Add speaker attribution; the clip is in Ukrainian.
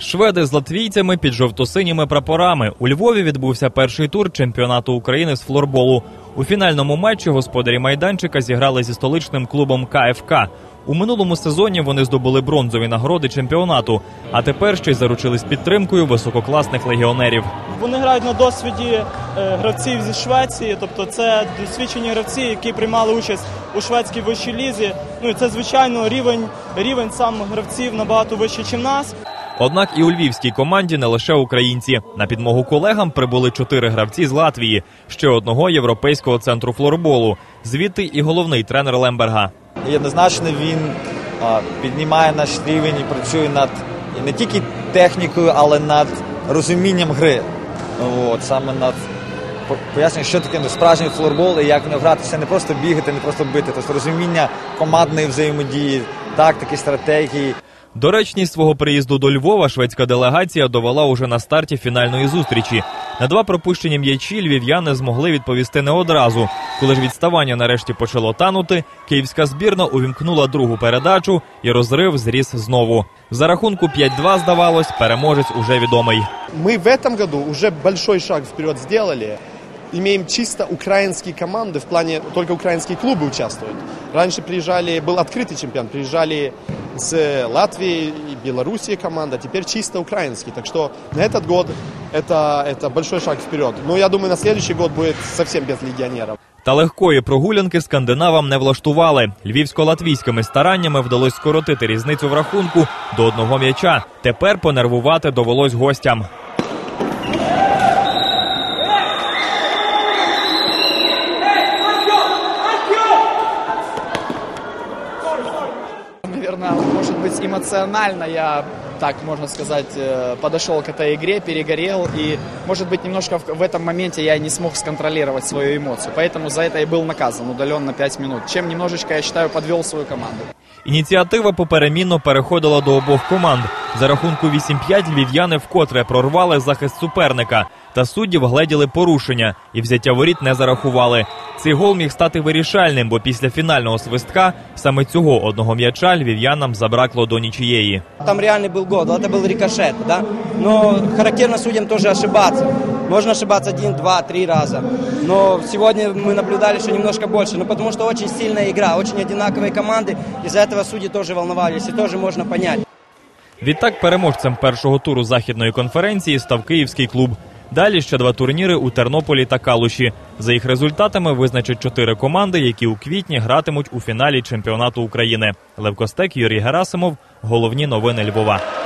Speaker 1: Шведи з латвійцями під жовто-синіми прапорами. У Львові відбувся перший тур чемпіонату України з флорболу. У фінальному матчі господарі майданчика зіграли зі столичним клубом КФК. У минулому сезоні вони здобули бронзові нагороди чемпіонату, а тепер ще й заручились підтримкою висококласних легіонерів.
Speaker 2: Вони грають на досвіді е, гравців зі Швеції, тобто це досвідчені гравці, які приймали участь у шведській вищій лізі. Ну і це звичайно рівень, рівень сам гравців набагато вищий, ніж нас.
Speaker 1: Однак і у львівській команді не лише українці. На підмогу колегам прибули чотири гравці з Латвії, ще одного європейського центру флорболу. Звідти і головний тренер Лемберга.
Speaker 3: І однозначно він піднімає наш рівень і працює над не тільки технікою, але над розумінням гри. От, саме над по- пояснює, що таке ну, справжній флорбол і як в нього грати. Це не просто бігати, не просто бити. Тобто розуміння командної взаємодії, тактики, стратегії.
Speaker 1: Доречність свого приїзду до Львова шведська делегація довела уже на старті фінальної зустрічі. На два пропущені м'ячі львів'яни змогли відповісти не одразу. Коли ж відставання нарешті почало танути, київська збірна увімкнула другу передачу і розрив зріс знову. За рахунку 5-2, здавалось, переможець уже відомий.
Speaker 4: Мы в этом году уже большой шаг вперед сделали. Имеем чисто украинские команды, в плане только украинские клубы участвуют. Раньше приезжали, был открытый чемпионат, приезжали с Латвии и Белоруссии команда, теперь чисто украинский. Так что на этот год это, это большой шаг вперед. Но я думаю, на следующий год будет совсем без легионеров.
Speaker 1: Та легкої прогулянки скандинавам не влаштували. Львівсько-латвійськими стараннями вдалося скоротити різницю в рахунку до одного м'яча. Тепер понервувати довелось гостям.
Speaker 5: Наверное, может быть, эмоционально я, так можно сказать, э, подошел к этой игре, перегорел. И, может быть, немножко в в этом моменте я не смог сконтролировать свою эмоцию. Поэтому за это и был наказан удален на 5 минут. Чем немножечко, я считаю, подвел свою команду.
Speaker 1: Ініціатива поперемінно переходила до обох команд. За рахунку 8-5 львів'яни вкотре прорвали захист суперника. Та судді вгледіли порушення і взяття воріт не зарахували. Цей гол міг стати вирішальним, бо після фінального свистка саме цього одного м'яча львів'янам забракло до нічиєї.
Speaker 6: Там реальный был гол, это был рикошет, да. Но характерно судьям тоже ошибаться. Можно ошибаться один, два, три раза. Но сегодня мы наблюдали, что немножко больше. Ну, потому что очень сильная игра, очень одинаковые команды. Из-за этого судьи тоже волновались, и тоже можно понять.
Speaker 1: Відтак переможцем першого туру західної конференції став київський клуб. Далі ще два турніри у Тернополі та Калуші. За їх результатами визначать чотири команди, які у квітні гратимуть у фіналі чемпіонату України. Левкостек Юрій Герасимов. Головні новини Львова.